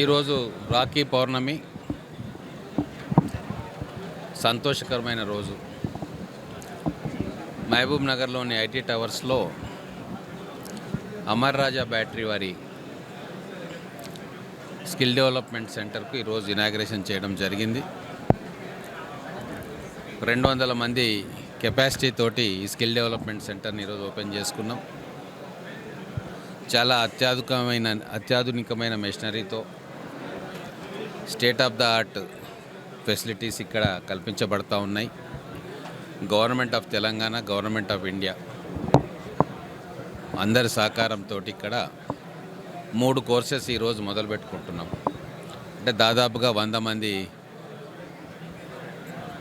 ఈరోజు రాఖీ పౌర్ణమి. సంతోషకరమైన రోజు. మహబూబ్ నగర్లోని ఐటీ టవర్స్లో అమర్ రాజా బ్యాటరీ వారి స్కిల్ డెవలప్మెంట్ సెంటర్కు ఈరోజు ఇనాగ్రేషన్ చేయడం జరిగింది. రెండు వందల మంది కెపాసిటీ తోటి ఈ స్కిల్ డెవలప్మెంట్ సెంటర్ని ఈరోజు ఓపెన్ చేసుకున్నాం. చాలా అత్యాధునికమైన అత్యాధునికమైన మెషినరీతో state of the art facilities ఇక్కడ కల్పించబడతా ఉన్నాయి. Government of Telangana government of India అందరి సహకారంతో ఇక్కడ మూడు కోర్సెస్ ఈరోజు మొదలు పెట్టుకుంటున్నాం. అంటే దాదాపుగా వంద మంది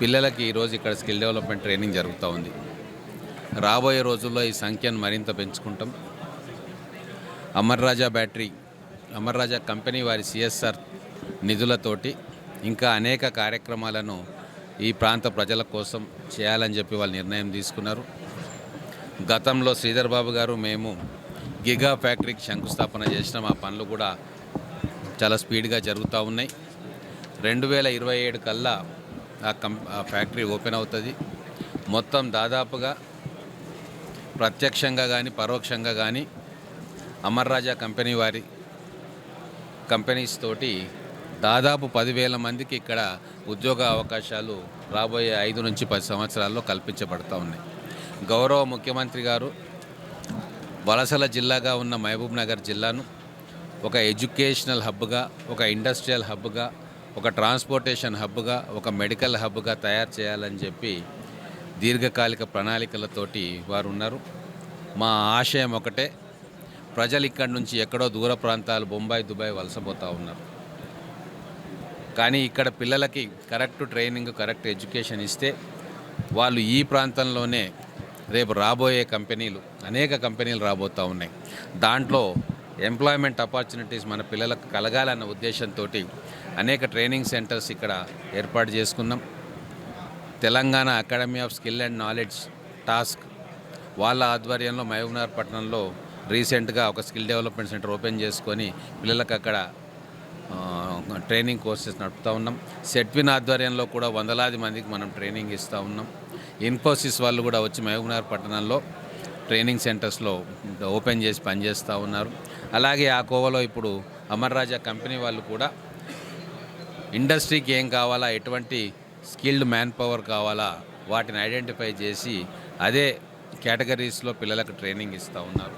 పిల్లలకి ఈరోజు ఇక్కడ స్కిల్ డెవలప్మెంట్ ట్రైనింగ్ జరుగుతూ ఉంది. రాబోయే రోజుల్లో ఈ సంఖ్యను మరింత పెంచుకుంటాం. అమర్రాజా బ్యాటరీ అమర్రాజా కంపెనీ వారి సిఎస్ఆర్ నిధులతోటి ఇంకా అనేక కార్యక్రమాలను ఈ ప్రాంత ప్రజల కోసం చేయాలని చెప్పి వాళ్ళు నిర్ణయం తీసుకున్నారు. గతంలో శ్రీధర్ బాబు గారు మేము గిగా ఫ్యాక్టరీకి శంకుస్థాపన చేసిన మా పనులు కూడా చాలా స్పీడ్గా జరుగుతూ ఉన్నాయి. రెండు వేల ఇరవై ఏడు కల్లా ఆ కం ఆ ఫ్యాక్టరీ ఓపెన్ అవుతుంది. మొత్తం దాదాపుగా ప్రత్యక్షంగా కానీ పరోక్షంగా కానీ అమర్ రాజా కంపెనీ వారి కంపెనీస్ తోటి దాదాపు పదివేల మందికి ఇక్కడ ఉద్యోగ అవకాశాలు రాబోయే ఐదు నుంచి పది సంవత్సరాల్లో కల్పించబడతా ఉన్నాయి. గౌరవ ముఖ్యమంత్రి గారు వలసల జిల్లాగా ఉన్న మహబూబ్ నగర్ జిల్లాను ఒక ఎడ్యుకేషనల్ హబ్గా ఒక ఇండస్ట్రియల్ హబ్గా ఒక ట్రాన్స్పోర్టేషన్ హబ్గా ఒక మెడికల్ హబ్గా తయారు చేయాలని చెప్పి దీర్ఘకాలిక ప్రణాళికలతోటి వారు ఉన్నారు. మా ఆశయం ఒకటే ప్రజలు ఇక్కడి నుంచి ఎక్కడో దూర ప్రాంతాలు బొంబాయి దుబాయ్ వలసపోతూ ఉన్నారు. కానీ ఇక్కడ పిల్లలకి కరెక్ట్ ట్రైనింగ్ కరెక్ట్ ఎడ్యుకేషన్ ఇస్తే వాళ్ళు ఈ ప్రాంతంలోనే రేపు రాబోయే కంపెనీలు అనేక కంపెనీలు రాబోతూ ఉన్నాయి. దాంట్లో ఎంప్లాయ్మెంట్ ఆపర్చునిటీస్ మన పిల్లలకు కలగాలన్న ఉద్దేశంతో అనేక ట్రైనింగ్ సెంటర్స్ ఇక్కడ ఏర్పాటు చేసుకున్నాం. Telangana academy of skill and knowledge TASK వాళ్ళ ఆధ్వర్యంలో మహబూబ్నగర్ పట్టణంలో రీసెంట్గా ఒక స్కిల్ డెవలప్మెంట్ సెంటర్ ఓపెన్ చేసుకొని పిల్లలకు అక్కడ ట్రైనింగ్ కోర్సెస్ నడుపుతూ ఉన్నాం. సెట్విన్ ఆధ్వర్యంలో కూడా వందలాది మందికి మనం ట్రైనింగ్ ఇస్తూ ఉన్నాం. ఇన్ఫోసిస్ వాళ్ళు కూడా వచ్చి మహబూబ్నగర్ పట్టణంలో ట్రైనింగ్ సెంటర్స్లో ఓపెన్ చేసి పనిచేస్తూ ఉన్నారు. అలాగే ఆ కోవలో ఇప్పుడు అమర్ రాజా కంపెనీ వాళ్ళు కూడా ఇండస్ట్రీకి ఏం కావాలా ఎటువంటి స్కిల్డ్ మ్యాన్ పవర్ కావాలా వాటిని ఐడెంటిఫై చేసి అదే కేటగిరీస్లో పిల్లలకు ట్రైనింగ్ ఇస్తూ ఉన్నారు.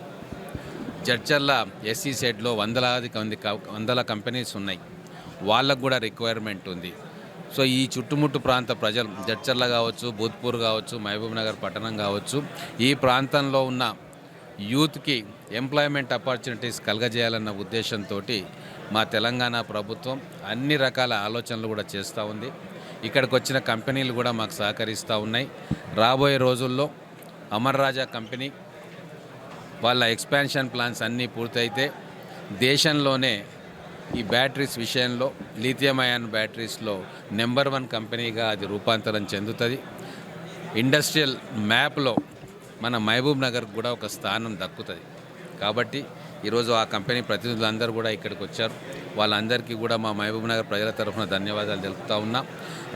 జడ్చర్ల ఎస్సీ సెట్లో వందలాది మంది వందల కంపెనీస్ ఉన్నాయి. వాళ్ళకు కూడా రిక్వైర్మెంట్ ఉంది. సో ఈ చుట్టుముట్టు ప్రాంత ప్రజలు జడ్చర్ల కావచ్చు భూత్పూర్ కావచ్చు మహబూబ్ నగర్ పట్టణం కావచ్చు ఈ ప్రాంతంలో ఉన్న యూత్కి ఎంప్లాయ్మెంట్ ఆపర్చునిటీస్ కలగజేయాలన్న ఉద్దేశంతో మా తెలంగాణ ప్రభుత్వం అన్ని రకాల ఆలోచనలు కూడా చేస్తూ ఉంది. ఇక్కడికి వచ్చిన కంపెనీలు కూడా మాకు సహకరిస్తూ ఉన్నాయి. రాబోయే రోజుల్లో అమర్ రాజా కంపెనీ వాళ్ళ ఎక్స్పాన్షన్ ప్లాన్స్ అన్నీ పూర్తయితే దేశంలోనే ఈ బ్యాటరీస్ విషయంలో లిథియం అయాన్ బ్యాటరీస్లో నెంబర్ వన్ కంపెనీగా అది రూపాంతరం చెందుతుంది. ఇండస్ట్రియల్ మ్యాప్లో మన మహబూబ్ నగర్ కూడా ఒక స్థానం దక్కుతుంది. కాబట్టి ఈరోజు ఆ కంపెనీ ప్రతినిధులందరూ కూడా ఇక్కడికి వచ్చారు. వాళ్ళందరికీ కూడా మా మహబూబ్ నగర్ ప్రజల తరఫున ధన్యవాదాలు తెలుపుతా ఉన్నా.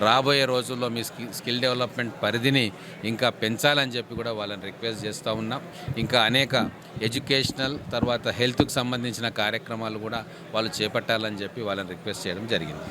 రాబోయే రోజుల్లో మీ స్కి స్కిల్ డెవలప్మెంట్ పరిధిని ఇంకా పెంచాలని చెప్పి కూడా వాళ్ళని రిక్వెస్ట్ చేస్తూ ఉన్నాం. ఇంకా అనేక ఎడ్యుకేషనల్ తర్వాత హెల్త్కి సంబంధించిన కార్యక్రమాలు కూడా వాళ్ళు చేపట్టాలని చెప్పి వాళ్ళని రిక్వెస్ట్ చేయడం జరిగింది.